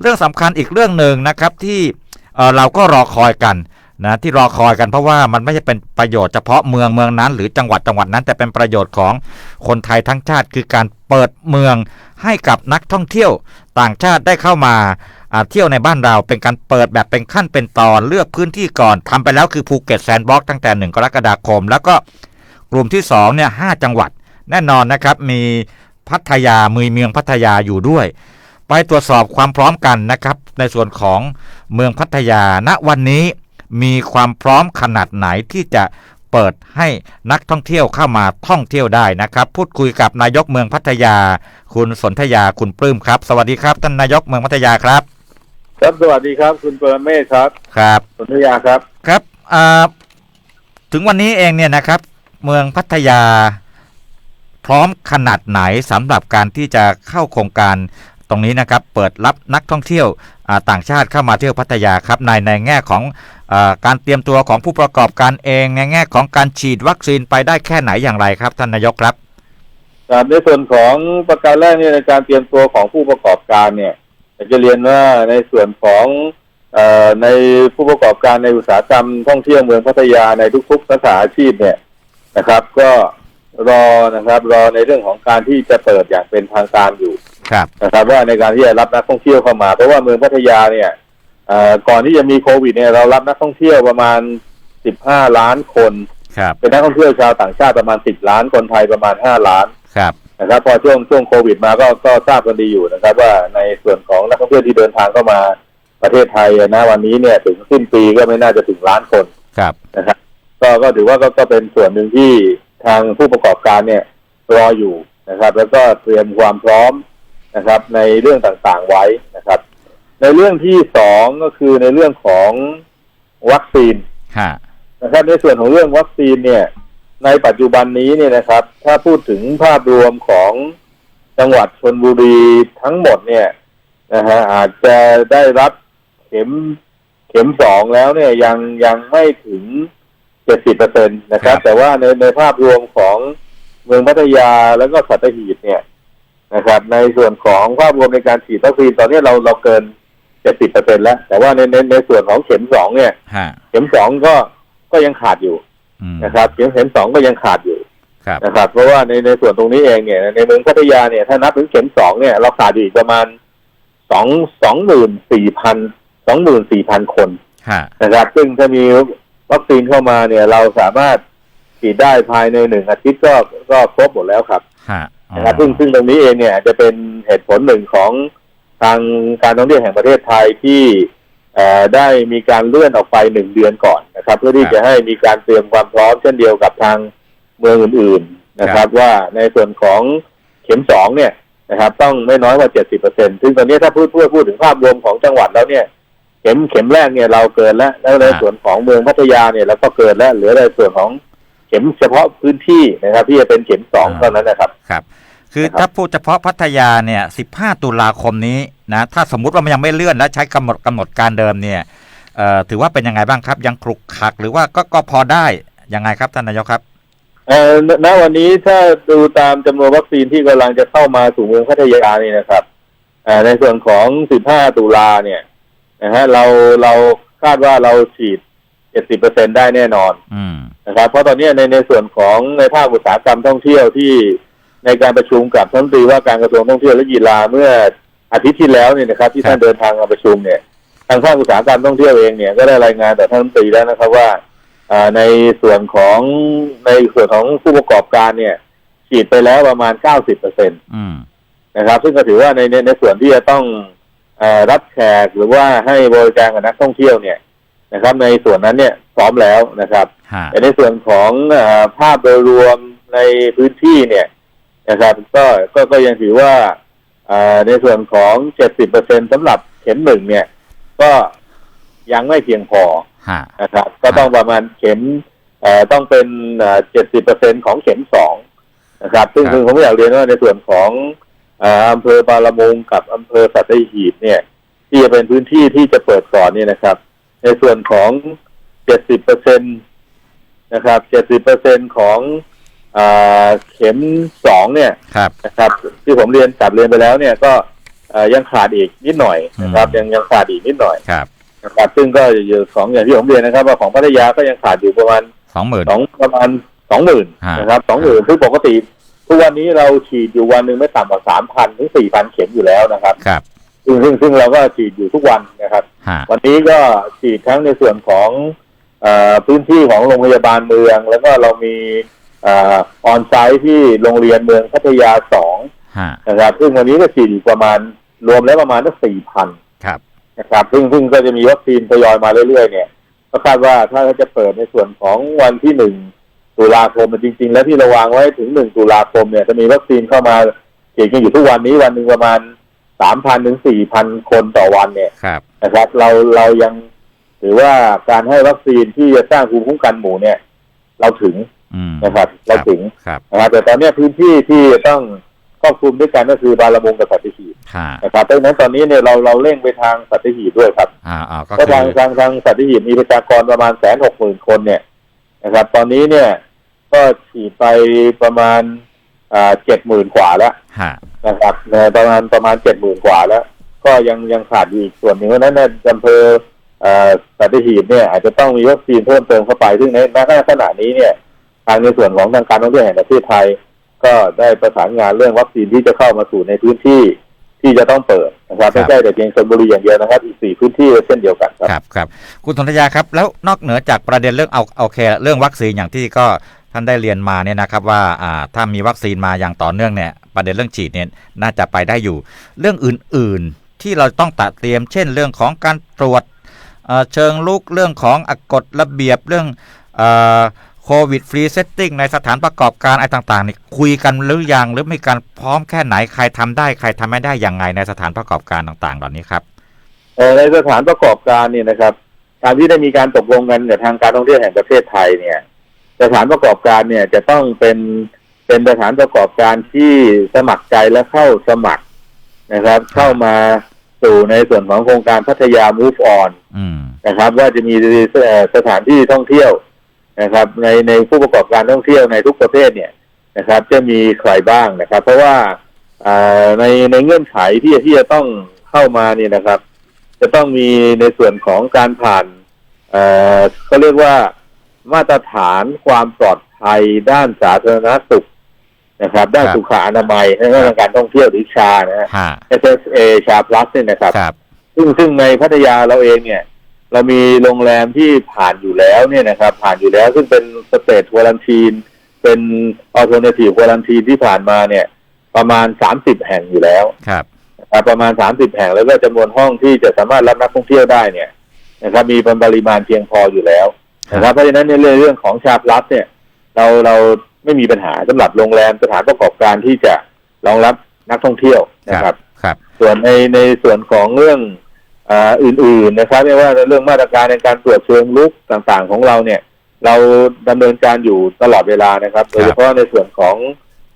เรื่องสำคัญอีกเรื่องหนึ่งนะครับที่เราก็รอคอยกันนะที่รอคอยกันเพราะว่ามันไม่ใช่เป็นประโยชน์เฉพาะเมืองเมืองนั้น หรือจังหวัดจังหวัดนั้น แต่เป็นประโยชน์ของคนไทยทั้งชาติคือการเปิดเมืองให้กับนักท่องเที่ยวต่างชาติได้เข้ามาเที่ยวในบ้านเราเป็นการเปิดแบบเป็นขั้นเป็นตอนเลือกพื้นที่ก่อนทำไปแล้วคือภูเก็ตแซนด์บ็อกซ์ตั้งแต่ 1 กรกฎาคม แล้วก็กลุ่มที่2เนี่ยหจังหวัดแน่นอนนะครับมีพัทยามือเมืองพัทยาอยู่ด้วย ไปตรวจสอบความพร้อมกันนะครับ ในส่วนของเมืองพัทยาณวันนี้มีความพร้อมขนาดไหนที่จะเปิดให้นักท่องเที่ยวเข้ามาท่องเที่ยวได้นะครับ พูดคุยกับนายกเมืองพัทยา คุณสนธยาคุณปลื้มครับ สวัสดีครับท่านนายกเมืองพัทยาครับ ครับสวัสดีครับ คุณเปรมเมศครับครับสุนทยาครับครับอ่าถึงวันนี้เองเนี่ยนะครับ เมืองพัทยา พร้อมขนาดไหนสำหรับการที่จะเข้าโครงการ ตรงนี้นะครับเปิดรับนักท่องเที่ยวต่างชาติเข้ามาเที่ยวพัทยาครับในในแง่ของอการเตรียมตัวของผู้ประกอบการเองในแง่ของการฉีดวัคซีนไปได้แค่ไหนอย่างไรครับท่านนายกครับครับในส่วนของประการแรกเนี่ยในการเตรียมตัวของผู้ประกอบการเนี่ยจะเรียนว่าในส่วนของอในผู้ประกอบการในอุตสาหกรรมท่องเที่ยวเมืองพัทยาในทุกๆสาขาอาชีพเนี่ยนะครับ ก็ รอนะครับ รอในเรื่องของการที่จะเปิดอย่างเป็นทางการอยู่ครับนะครับ ว่าในการที่จะรับนักท่องเที่ยวเข้ามาเพราะว่าเมืองพัทยาเนี่ยเอ่อก่อนที่จะมีโควิดเนี่ยเรารับนักท่องเที่ยวประมาณ15ล้านคนครับเป็นนักท่องเที่ยวชาวต่างชาติประมาณ10ล้านคนไทยประมาณ5ล้านครับนะครับพอช่วงช่วงโควิดมาก็ก็ทราบกันดีอยู่นะครับ ว่าในส่วนของนักท่องเที่ยวที่เดินทางเข้ามาประเทศไทยนะวันนี้เนี่ยถึงสิ้นปีก็ไม่น่าจะถึงล้านคนครับนะครับก็ก็ถือว่าก็ก็เป็นส่วนหนึ่งที่ ทางผู้ประกอบการเนี่ยรออยู่นะครับ แล้วก็เตรียมความพร้อมนะครับ ในเรื่องต่างๆไว้นะครับ ในเรื่องที่สองก็คือในเรื่องของวัคซีนฮะนะครับ ในส่วนของเรื่องวัคซีนเนี่ย ในปัจจุบันนี้เนี่ยนะครับ ถ้าพูดถึงภาพรวมของจังหวัดชนบุรีทั้งหมดเนี่ยนะฮะอาจจะได้รับเข็มเข็มสองแล้วเนี่ยยังยังไม่ถึง เจ็ดสิบเปอร์เซ็นตนะครับ แต่ว่าในในภาพรวมของเมืองพัทยาแล้วก็สัตหีบเนี่ยนะครับ ในส่วนของภาพรวมในการฉีดวัคซีนตอนนี้เราเราเกินเจ็ดสิบเปอร์เซ็นแล้ว แต่ว่าในในในส่วนของเข็มสองเนี่ยฮะเข็มสองก็ก็ยังขาดอยู่อืมนะครับเข็มเข็มสองก็ยังขาดอยู่ครับนะครับ เพราะว่าในในส่วนตรงนี้เองเนี่ย ในเมืองพัทยาเนี่ยถ้านับถึงเข็มสองเนี่ยเราขาดอยู่อีกประมาณสองสองหมื่นสี่พันสองหมื่นสี่พันคนฮะนะครับ ซึ่งถ้ามี วัคซีนเข้ามาเนี่ยเราสามารถฉีดได้ภายในหนึ่งอาทิตย์ก็ก็ครบหมดแล้วครับฮะอ๋อนะครับซึ่งซึ่งตรงนี้เองเนี่ยจะเป็นเหตุผลหนึ่งของทางการท่องเที่ยวแห่งประเทศไทยที่เอ่อได้มีการเลื่อนออกไปหนึ่งเดือนก่อนนะครับ เพื่อที่จะให้มีการเตรียมความพร้อมเช่นเดียวกับทางเมืองอื่น ๆนะครับ ว่าในส่วนของเข็มสองเนี่ยนะครับ ต้องไม่น้อยกว่าเจ็ดสิบเปอร์เซ็นซึ่งตอนนี้ถ้าพูดพูดพูดถึงภาพรวมของจังหวัดแล้วเนี่ยเข็มเข็มแรกเนี่ยเราเกินแล้ว แล้วในส่วนของเมืองพัทยาเนี่ยเราก็เกินแล้วเหลือในส่วนของเข็มเฉพาะพื้นที่นะครับ ที่จะเป็นเข็มสองเท่านั้นนะครับครับ คือนะครับถ้าพูดเฉพาะพัทยาเนี่ย 15 ตุลาคมนี้นะถ้าสมมุติว่ามันยังไม่เลื่อนและใช้กำหนดกำหนดการเดิมเนี่ยเอ่อถือว่าเป็นยังไงบ้างครับ ยังคลุกคลักหรือว่าก็ก็พอได้ยังไงครับท่านนายกครับเอ่อณณวันนี้ถ้าดูตามจำนวนวัคซีนที่กำลังจะเข้ามาสู่เมืองพัทยานี่นะครับเอ่อในส่วนของ 15 ตุลาเนี่ย นะฮะเราเราคาดว่าเราฉีด70%ได้แน่นอนอืมนะครับเพราะตอนนี้ในในส่วนของในภาคอุตสาหกรรมท่องเที่ยวที่ในการประชุมกับท่านรัฐมนตรีว่าการกระทรวงท่องเที่ยวและกีฬาเมื่ออาทิตย์ที่แล้วเนี่ยนะครับ ที่ท่านเดินทางมาประชุมเนี่ย ทางภาคอุตสาหกรรมท่องเที่ยวเองเนี่ยก็ได้รายงานต่อท่านรัฐมนตรีแล้วนะครับว่าอ่าในส่วนของในส่วนของผู้ประกอบการเนี่ย ฉีดไปแล้วประมาณ90เปอร์เซ็นตอืมนะครับ ซึ่งก็ถือว่าในในในส่วนที่จะต้องเออ รับแขกหรือว่าให้บริการกับนักท่องเที่ยวเนี่ยนะครับ ในส่วนนั้นเนี่ยพร้อมแล้วนะครับฮะแต่ในส่วนของเออภาพโดยรวมในพื้นที่เนี่ยนะครับ ก็ก็ก็ยังถือว่าอ่าในส่วนของ70เปอร์เซ็นสำหรับเข็มหนึ่งเนี่ย ก็ยังไม่เพียงพอฮะนะครับ ก็ต้องประมาณเข็มเอ่อต้องเป็นเจ็ดสิบเปอร์เซ็นของเข็มสองนะครับ ซึ่งครับซึ่งผมอยากเรียนว่าในส่วนของเอ่ออำเภอบาลมุงกับอำเภอสัตหีบเนี่ย ที่จะเป็นพื้นที่ที่จะเปิดก่อนเนี่ยนะครับ ในส่วนของเจ็ดสิบเปอร์เซ็นนะครับเจ็ดสิบเปอร์เซ็นของเอ่อเข็มสองเนี่ยครับนะครับ ที่ผมเรียนกลับเรียนไปแล้วเนี่ยก็เอ่อยังขาดอีกนิดหน่อยนะครับอืมยังยังขาดอีกนิดหน่อยครับนะครับซึ่งก็อยู่ของอย่างที่ผมเรียนนะครับ ว่าของพัทยาก็ยังขาดอยู่ประมาณสองหมื่นสองประมาณสองหมื่นฮะนะครับสองหมื่นซึ่งปกติ ทุกวันนี้เราฉีดอยู่วันหนึ่งไม่ต่ำกว่าสามพันถึงสี่พันเข็มอยู่แล้วนะครับครับซึ่งซึ่งซึ่งเราก็ฉีดอยู่ทุกวันนะครับฮะวันนี้ก็ฉีดทั้งในส่วนของเออพื้นที่ของโรงพยาบาลเมือง แล้วก็เรามีออนไซต์ที่โรงเรียนเมืองพัทยาสองฮะนะครับซึ่งวันนี้ก็ฉีดอยู่ประมาณรวมแล้วประมาณสักสี่พันครับนะครับซึ่งซึ่งก็จะมีวัคซีนทยอยมาเรื่อยๆเนี่ยก็คาดว่าถ้าจะเปิดในส่วนของวันที่หนึ่ง ตุลาคมจริง ๆ แล้วที่เราวางไว้ถึงหนึ่งตุลาคมเนี่ยจะมีวัคซีนเข้ามาฉีดกันอยู่ทุกวันนี้วันหนึ่งประมาณสามพันถึงสี่พันคนต่อวันเนี่ยครับนะครับเราเรายังถือว่าการให้วัคซีนที่จะสร้างภูมิคุ้มกันหมู่เนี่ย เราถึงอืมนะครับเราถึงครับนะครับแต่ตอนเนี้ยพื้นที่ที่จะต้องครอบคลุมด้วยกันก็คือบางละมุงกับสัตหีบฮะนะครับเพราะฉะนั้นตอนนี้เนี่ยเราเราเร่งไปทางสัตหีบด้วยครับอ่าอ่าก็เพราะคืทางอทางทางสัตหีบมีประชากรประมาณแสนหกหมื่นคนเนี่ย นะครับ ตอนนี้เนี่ยก็ฉีดไปประมาณอ่าเจ็ดหมื่นกว่าแล้วฮะนะครับเอ่อประมาณประมาณเจ็ดหมื่นกว่าแล้ว ก็ยังยังขาดอยู่อีกส่วนหนึ่งเพราะฉะนั้นในอำเภอเอ่อสัตหีบเนี่ยอาจจะต้องมีวัคซีนเพิ่มเติมเข้าไปซึ่งในณขณะนี้เนี่ย ทางในส่วนของทางการท่องเที่ยวแห่งประเทศไทย ก็ได้ประสานงานเรื่องวัคซีนที่จะเข้ามาสู่ในพื้นที่ที่จะต้องเปิด นะครับไม่ใช่แต่เพียงชลบุรีอย่างเดียวนะครับ อีกสี่พื้นที่เช่นเดียวกันครับครับครับคุณสนธยาครับ แล้วนอกเหนือจากประเด็นเรื่องเอาโอเค เรื่องวัคซีนอย่างที่ก็ท่านได้เรียนมาเนี่ยนะครับว่าอ่าถ้ามีวัคซีนมาอย่างต่อเนื่องเนี่ยประเด็นเรื่องฉีดเนี่ยน่าจะไปได้อยู่ เรื่องอื่น ๆที่เราต้องตัดเตรียม เช่น เรื่องของการตรวจเอ่อเชิงลุกเรื่องของอกฎระเบียบเรื่อง โควิดฟรีเซตติ้งในสถานประกอบการอะไรต่างๆนี่คุยกันหรือยังหรือมีการพร้อมแค่ไหนใครทำได้ใครทำไม่ได้ยังไงในสถานประกอบการต่างๆ เหล่านี้ครับเอ่อในสถานประกอบการเนี่ยนะครับตามที่ได้มีการตกลงกันกับทางการท่องเที่ยวแห่งประเทศไทยเนี่ย สถานประกอบการเนี่ยจะต้องเป็นเป็นสถานประกอบการที่สมัครใจและเข้าสมัครนะครับ เข้ามาสู่ในส่วนของโครงการพัทยา Move On อืมนะครับ ว่าจะมีเอ่อสถานที่ท่องเที่ยว นะครับ ในในผู้ประกอบการท่องเที่ยวในทุกประเภทเนี่ยนะครับ จะมีใครบ้างนะครับ เพราะว่าอ่าในในเงื่อนไขที่ที่จะต้องเข้ามาเนี่ยนะครับ จะต้องมีในส่วนของการผ่านเอ่อเขาเรียกว่ามาตรฐานความปลอดภัยด้านสาธารณสุขนะครับ ด้านครับสุขอนามัยและด้านการท่องเที่ยวหรือชานะฮะฮะ SSA ชา plus เนี่ยนะครับครับ ซึ่งซึ่งในพัทยาเราเองเนี่ย เรามีโรงแรมที่ผ่านอยู่แล้วเนี่ยนะครับ ผ่านอยู่แล้วซึ่งเป็นสเตทวอลันทีน เป็นอ l ลเทอร์เนทีฟวอลันทีนที่ผ่านมาเนี่ย ประมาณสามสิบแห่งอยู่แล้วครับนะครับประมาณสามสิบแห่งแล้วก็จำนวนห้องที่จะสามารถรับนักท่องเที่ยวได้เนี่ยนะครับมีปริมาณเพียงพออยู่แล้วนะครับเพราะฉะนั้นในเรื่องเรื่องของชาพลัสเนี่ย เราเราไม่มีปัญหาสำหรับโรงแรมสถานประกอบการที่จะรองรับนักท่องเที่ยวนะครับครับ ส่วนในในส่วนของเรื่อง อาอื่นๆนะครับไม่ว่าเรื่องมาตรการในการตรวจเชิงลุกต่างๆของเราเนี่ย เราดำเนินการอยู่ตลอดเวลานะครับโดยเฉพาะในส่วนของ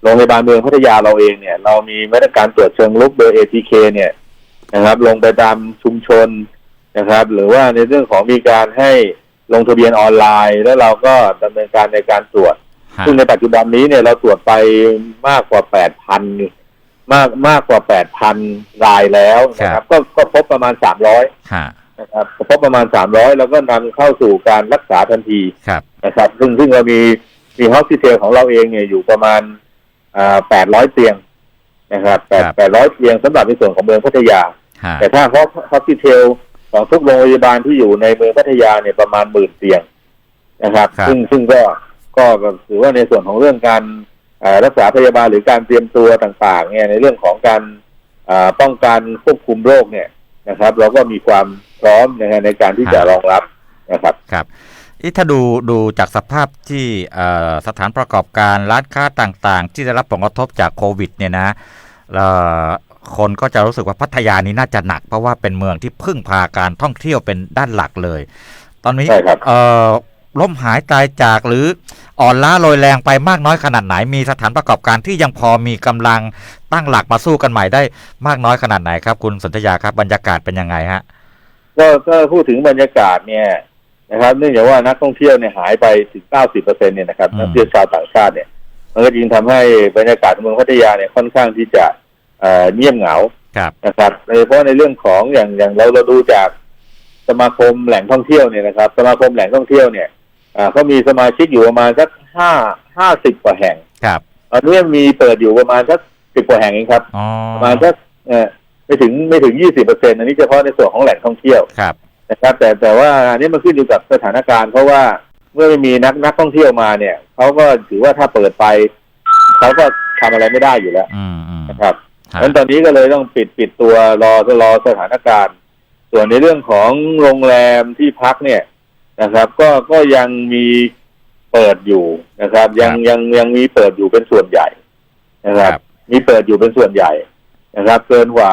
โรงพยาบาลเมืองพัทยาเราเองเนี่ย เรามีมาตรการตรวจเชิงลุกโดย ATK เนี่ยนะครับ ลงไปตามชุมชนนะครับ หรือว่าในเรื่องของมีการให้ลงทะเบียนออนไลน์ แล้วเราก็ดำเนินการในการตรวจฮะซึ่งในปัจจุบันนี้เนี่ยเราตรวจไปมากกว่า8,000 มากมากกว่า8,000รายแล้วนะครับ ก็ก็พบประมาณ300ฮะนะครับพบประมาณ300แล้วก็นำเข้าสู่การรักษาทันทีครับนะครับ ซึ่งซึ่งเรามีมีฮอสพิทลของเราเองเนี่ยอยู่ประมาณอ่า800เตียงนะครับแปดแปดร้อยเตียงสำหรับในส่วนของเมืองพัทยาฮะแต่ถ้าฮอสพิทลของทุกโรงพยาบาลที่อยู่ในเมืองพัทยาเนี่ยประมาณหมื่นเตียงนะครับครับซึ่งซึ่งก็ก็ถือว่าในส่วนของเรื่องการเอ่อ รักษาพยาบาลหรือการเตรียมตัวต่างๆเนี่ยในเรื่องของการเอ่อป้องกันควบคุมโรคเนี่ยนะครับ เราก็มีความพร้อมนะฮะในการที่จะรองรับนะครับครับอีถ้าดูดูจากสภาพที่เอ่อสถานประกอบการร้านค้าต่างๆ ที่ได้รับผลกระทบจากโควิดเนี่ยนะเอ่อคนก็จะรู้สึกว่าพัทยานี้น่าจะหนัก เพราะว่าเป็นเมืองที่พึ่งพาการท่องเที่ยวเป็นด้านหลักเลย ตอนนี้ใช่ครับเอ่อล้มหายตายจากหรือ อ่อนล้าโรยแรงไปมากน้อยขนาดไหน มีสถานประกอบการที่ยังพอมีกำลังตั้งหลักมาสู้กันใหม่ได้มากน้อยขนาดไหนครับ คุณสนธยาครับบรรยากาศเป็นยังไงฮะก็ก็พูดถึงบรรยากาศเนี่ยนะครับ เนื่องจากว่านักท่องเที่ยวเนี่ยหายไปถึง90เปอร์เซ็นเนี่ยนะครับอืมนักท่องเที่ยวชาวต่างชาติเนี่ยมันก็จึงทำให้บรรยากาศเมืองพัทยาเนี่ยค่อนข้างที่จะเอ่อเงียบเหงาครับนะครับโดยเฉพาะในเรื่องของอย่างอย่างเราเราดูจากสมาคมแหล่งท่องเที่ยวเนี่ยนะครับ สมาคมแหล่งท่องเที่ยวเนี่ย อ่าเขามีสมาชิกอยู่ประมาณสักห้าห้าสิบกว่าแห่งครับตอนนี้มีเปิดอยู่ประมาณสักสิบกว่าแห่งเองครับ อ๋อประมาณสักเออไม่ถึงไม่ถึงยี่สิบเปอร์เซ็นต์อันนี้เฉพาะในส่วนของแหล่งท่องเที่ยวครับนะครับ แต่แต่ว่าอันนี้มันขึ้นอยู่กับสถานการณ์ เพราะว่าเมื่อไม่มีนักนักท่องเที่ยวมาเนี่ยเขาก็ถือว่าถ้าเปิดไปเขาก็ทำอะไรไม่ได้อยู่แล้วอืมอืมนะครับฮะงั้นตอนนี้ก็เลยต้องปิดปิดตัวรอรอสถานการณ์ ส่วนในเรื่องของโรงแรมที่พักเนี่ย นะครับ ก็ก็ยังมีเปิดอยู่นะครับ ยังยังยังมีเปิดอยู่เป็นส่วนใหญ่นะครับ มีเปิดอยู่เป็นส่วนใหญ่นะครับ เกินกว่า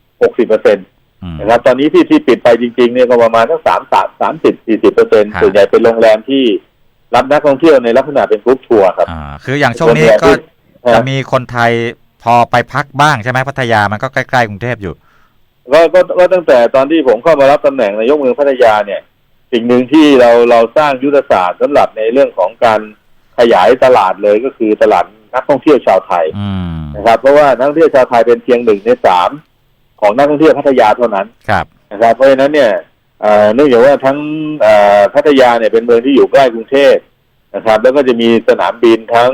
60เปอร์เซ็นตอืมนะครับ ตอนนี้ที่ที่ปิดไปจริง ๆ เนี่ยก็ประมาณสักสามสามสามสิบสี่สิบเปอร์เซ็นครับส่วนใหญ่เป็นโรงแรมที่รับนักท่องเที่ยวในลักษณะเป็นกรุ๊ปทัวร์ครับอ่าคืออย่างช่วงนี้ก็จะมีคนไทยพอไปพักบ้างใช่ไหมพัทยามันก็ใกล้ๆกรุงเทพอยู่ก็ก็ก็ตั้งแต่ตอนที่ผมเข้ามารับตำแหน่งนายกเมืองพัทยาเนี่ย สิ่งหนึ่งที่เราเราสร้างยุทธศาสตร์สำหรับในเรื่องของการขยายตลาดเลยก็คือตลาดนักท่องเที่ยวชาวไทยอืมนะครับ เพราะว่านักท่องเที่ยวชาวไทยเป็นเพียงหนึ่งในสามของนักท่องเที่ยวพัทยาเท่านั้นครับนะครับเพราะฉะนั้นเนี่ยเอ่อเนื่องจากว่าทั้งเอ่อพัทยาเนี่ยเป็นเมืองที่อยู่ใกล้กรุงเทพนะครับ แล้วก็จะมีสนามบินทั้ง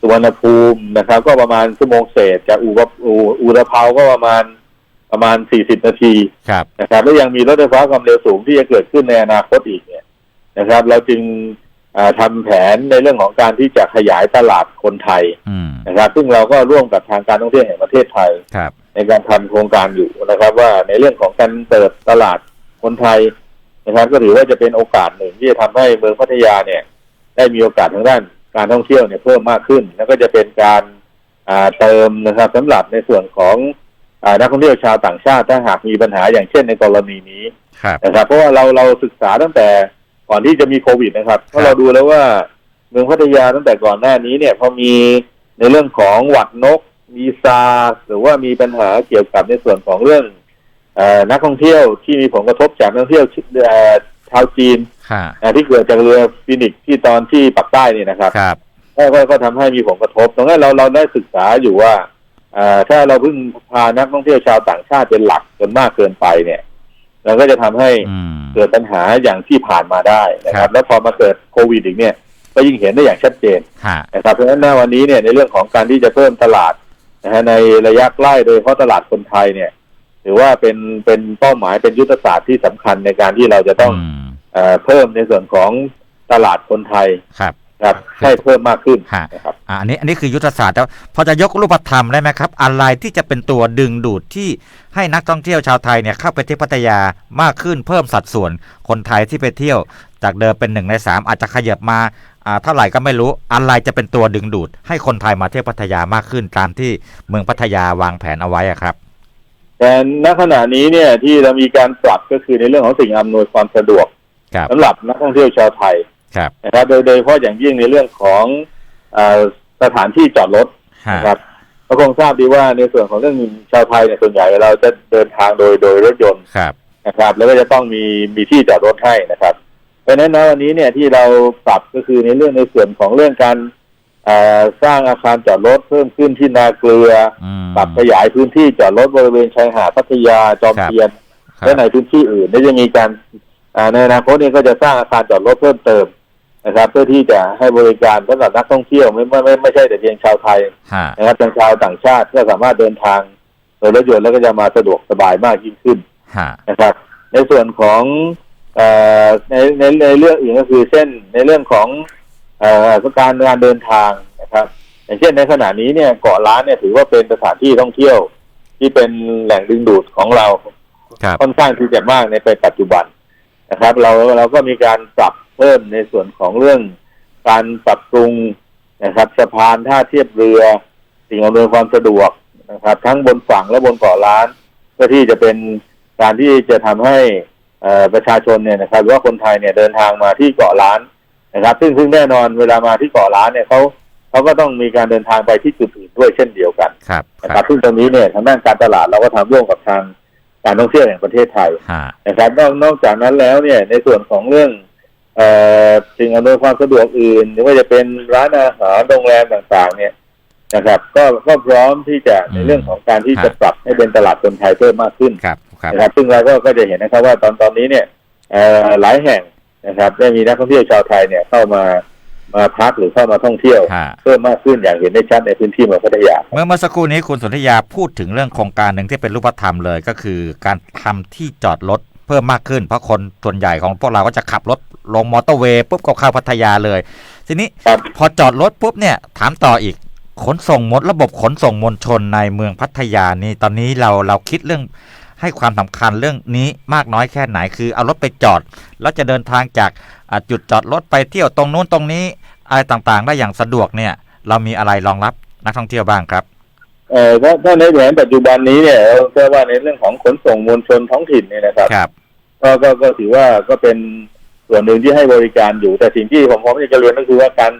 สุวรรณภูมินะครับ ก็ประมาณชั่วโมงเศษจากอู่กอู่อุตภาวก็ประมาณ ประมาณ 40 นาทีครับนะครับแล้วยังมีรถไฟฟ้าความเร็วสูงที่จะเกิดขึ้นในอนาคตอีกเนี่ยนะครับ เราจึงอ่าทำแผนในเรื่องของการที่จะขยายตลาดคนไทยอืมนะครับ ซึ่งเราก็ร่วมกับทางการท่องเที่ยวแห่งประเทศไทยครับในการทำโครงการอยู่นะครับ ว่าในเรื่องของการเปิดตลาดคนไทยนะครับ ก็ถือว่าจะเป็นโอกาสหนึ่งที่จะทำให้เมืองพัทยาเนี่ย ได้มีโอกาสทางด้านการท่องเที่ยวเนี่ยเพิ่มมากขึ้น แล้วก็จะเป็นการอ่าเติมนะครับสำหรับในส่วนของอา นักท่องเที่ยวชาวต่างชาติถ้าหากมีปัญหาอย่างเช่นในกรณีนี้ครับนะครับ เพราะว่าเราเราศึกษาตั้งแต่ก่อนที่จะมีโควิดนะครับเพราะเราดูแล้วว่าเมืองพัทยาตั้งแต่ก่อนหน้านี้เนี่ยพอมีในเรื่องของหวัดนก มีซาร์หรือว่ามีปัญหาเกี่ยวกับในส่วนของเรื่องเออนักท่องเที่ยวที่มีผลกระทบจากนักท่องเที่ยวเอ่อชาวจีนค่ะอ่าที่เกิดจากเรือฟินิกซ์ที่ตอนที่ปักใต้นี่นะครับครับก็ก็ก็ทำให้มีผลกระทบตรงนั้นเราเราได้ศึกษาอยู่ว่าอ่า ถ้าเราเพิ่งพานักท่องเที่ยวชาวต่างชาติเป็นหลักจนมากเกินไปเนี่ยเราก็จะทำให้อืมเกิดปัญหาอย่างที่ผ่านมาได้นะคครัรับบแล้วพอมาเกิดโควิดอีกเนี่ย ก็ยิ่งเห็นได้อย่างชัดเจนฮะนะครับเพราะฉะนั้นณวันนี้เนี่ยในเรื่องของการที่จะเพิ่มตลาดนะฮะในระยะใกล้โดยเฉพาะตลาดคนไทยเนี่ยถือว่าเป็นเป็นเป้าหมายเป็นยุทธศาสตร์ที่สำคัญในการที่เราจะต้องมเอ่อเพิ่มในส่วนของตลาดคนไทย ครับครับให้เพิ่มมากขึ้นฮะนะครับอ่าอันนี้อันนี้คือยุทธศาสตร์แล้วพอจะยกรูปธรรมได้ไหมครับ อะไรที่จะเป็นตัวดึงดูดที่ให้นักท่องเที่ยวชาวไทยเนี่ยเข้าไปที่พัทยามากขึ้นเพิ่มสัดส่วนคนไทยที่ไปเที่ยว จากเดิมเป็นหนึ่งในสามอาจจะขยับมาอ่าเท่าไหร่ก็ไม่รู้อะไรจะเป็นตัวดึงดูด ให้คนไทยมาเที่ยวพัทยามากขึ้นตามที่เมืองพัทยาวางแผนเอาไว้อะครับแต่ณขณะนี้เนี่ยที่เรามีการปรับก็คือในเรื่องของสิ่งอำนวยความสะดวกครับสำหรับนักท่องเที่ยวชาวไทย ครับนะครับโดยโดยเฉพาะอย่างยิ่งในเรื่องของเออสถานที่จอดรถฮะนะครับก็คงทราบดีว่าในส่วนของเรื่องชาวไทยเนี่ยส่วนใหญ่เราจะเดินทางโดยโดยรถยนต์ครับนะครับ แล้วก็จะต้องมีมีที่จอดรถให้นะครับ เพราะฉะนั้นณวันนี้เนี่ยที่เราปรับก็คือในเรื่องในส่วนของเรื่องการเอ่อสร้างอาคารจอดรถเพิ่มขึ้นที่นาเกลืออืมปรับขยายพื้นที่จอดรถบริเวณชายหาดพัทยาจอมครับเทียนครัและบในพื้นที่อื่นและจะมีการอ่าในอนาคตเนี่ยก็จะสร้างอาคารจอดรถเพิ่มเติม นะครับ เพื่อที่จะให้บริการสำหรับนักท่องเที่ยวไม่ไม่ไม่ไม่ใช่แต่เพียงชาวไทยฮะนะครับเป็นชาวต่างชาติก็สามารถเดินทางโดยรถยนต์แล้วก็จะมาสะดวกสบายมากยิ่งขึ้นฮะนะครับ ในส่วนของเอ่อในในในเรื่องอื่นก็คือเช่นในเรื่องของเอ่อการงานเดินทางนะครับ อย่างเช่นในขณะนี้เนี่ยเกาะล้านเนี่ยถือว่าเป็นสถานที่ท่องเที่ยวที่เป็นแหล่งดึงดูดของเราครับค่อนข้างที่จะมากในปัจจุบันนะครับ เราเราก็มีการปรับ เพิ่มในส่วนของเรื่องการปรับปรุงนะครับสะพานท่าเทียบเรือ สิ่งอำนวยความสะดวกนะครับ ทั้งบนฝั่งและบนเกาะล้าน เพื่อที่จะเป็นการที่จะทำให้เอ่อประชาชนเนี่ยนะครับหรือว่าคนไทยเนี่ยเดินทางมาที่เกาะล้านนะครับ ซึ่งซึ่งแน่นอนเวลามาที่เกาะล้านเนี่ยเขาเขาก็ต้องมีการเดินทางไปที่จุดอื่นด้วยเช่นเดียวกันครับนะคครัรับบซึ่งตรงนี้เนี่ยทางด้านการตลาดเราก็ทำร่วมกับทางการท่องเที่ยวแห่งประเทศไทยฮะนะครับนอกนอกจากนั้นแล้วเนี่ยในส่วนของเรื่องเอ่อ สิ่งอำนวยความสะดวกอื่นหรือว่าจะเป็นร้านอาหารโรงแรมต่างๆ เนี่ยนะครับ ก็ก็พร้อมที่จะในอืมเรื่องของการที่ครับจะปรับให้เป็นตลาดคนไทยเพิ่มมากขึ้นครับครับนะครับซึ่งเราก็ก็จะเห็นนะครับว่าตอนตอนนี้เนี่ยเอ่อหลายแห่งนะครับได้มีนักท่องเที่ยวชาวไทยเนี่ยเข้ามามาพักหรือเข้ามาท่องเที่ยวฮะเพิ่มมากขึ้นอย่างเห็นได้ชัดในพื้นที่เมืองพัทยา เมื่อเมื่อสักครู่นี้คุณสนธยาพูดถึงเรื่องโครงการหนึ่งที่เป็นรูปธรรมเลยก็คือ การทำที่จอดรถ เพิ่มมากขึ้น เพราะคนส่วนใหญ่ของพวกเราก็จะขับรถลงมอเตอร์เวย์ปุ๊บก็เข้าพัทยาเลย ทีนี้ครับพอจอดรถปุ๊บเนี่ยถามต่ออีกขนส่งมดระบบขนส่งมวลชนในเมืองพัทยานี่ตอนนี้เราเราคิดเรื่องให้ความสำคัญเรื่องนี้มากน้อยแค่ไหนคือเอารถไปจอด แล้วจะเดินทางจากอ่าจุดจอดรถไปเที่ยวตรงนู้นตรงนี้อะไรต่างๆ ได้อย่างสะดวกเนี่ย เรามีอะไรรองรับนักท่องเที่ยวบ้างครับเอ่อถ้าถ้าในแผนปัจจุบันนี้เนี่ยเราเชื่อว่าในเรื่องของขนส่งมวลชนท้องถิ่นเนี่ยนะครับครับ ก็ก็ก็ถือว่าก็เป็นส่วนหนึ่งที่ให้บริการอยู่ แต่สิ่งที่ผมผมอยากจะเรียนก็คือว่าการ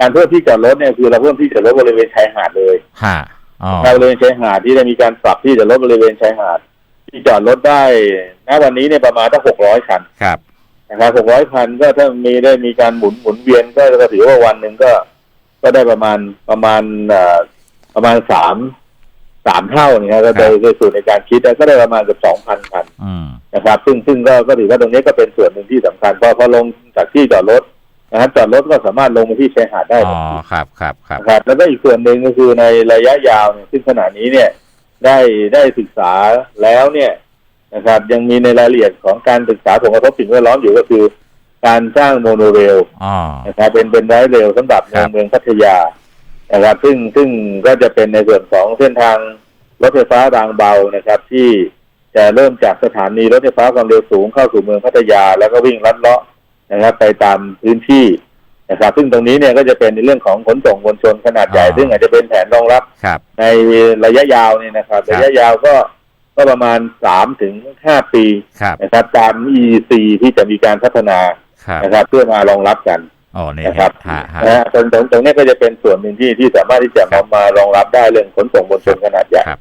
การเพิ่มที่จอดรถเนี่ยคือเราเพิ่มที่จอดรถบริเวณชายหาดเลยฮะอ๋อในบริเวณชายหาดที่ได้มีการปรับที่จอดรถบริเวณชายหาด ที่จอดรถได้ณวันนี้เนี่ยประมาณตั้งหกร้อยคันครับนะครับหกร้อยคันก็ถ้ามีได้มีการหมุนหมุนเวียนก็ก็ถือว่าวันหนึ่งก็ ก็ได้ประมาณประมาณเอ่อประมาณสามสามเท่าเนี่ยครับก็โดยโดยสูตรในการคิดก็ได้ประมาณเกือบสองพันคัน อืม นะครับ ซึ่งซึ่งก็ก็ถือว่าตรงนี้ก็เป็นส่วนหนึ่งที่สำคัญเพราะพอลงจากที่จอดรถนะครับจอดรถก็สามารถลงมาที่ชายหาดได้อ๋อครับครับครับนะครับ แล้วก็อีกส่วนหนึ่งก็คือในระยะยาวเนี่ยซึ่งขณะนี้เนี่ยได้ได้ศึกษาแล้วเนี่ยนะครับ ยังมีในรายละเอียดของการศึกษาผลกระทบสิ่งแวดล้อมอยู่ก็คือ การสร้างโมโนเรลอ๋อนะครับเป็นเป็นไร้เร็วสำหรับคในรับเมืองพัทยานะครับซึ่งซึ่งก็จะเป็นในส่วนของเส้นทางรถไฟฟ้ารางเบานะครับ ที่ จะเริ่มจากสถานีรถไฟฟ้าความเร็วสูงเข้าสู่เมืองพัทยา แล้วก็วิ่งลัดเลาะนะครับ ไปตามพื้นที่นะครับซึ่งตรงนี้เนี่ยก็จะเป็นในเรื่องของขนส่งมวลชนขนาดใหญ่ ซึ่งอาจจะเป็นแผนรองรับครับในระยะยาวเนี่ยนะครับครับ ระยะยาวก็ก็ประมาณสามถึงห้าปีครับนะครับตาม EEC ที่จะมีการพัฒนาครับนะครับ เพื่อมารองรับกันโอ้นี่นะครับฮะฮะนะฮะตรงตรงตรงนี้ก็จะเป็นส่วนหนึ่งที่ที่สามารถที่จะครัมาบมารองรับได้เรื่องขนส่งมวลชนขนาดใหญ่ครับ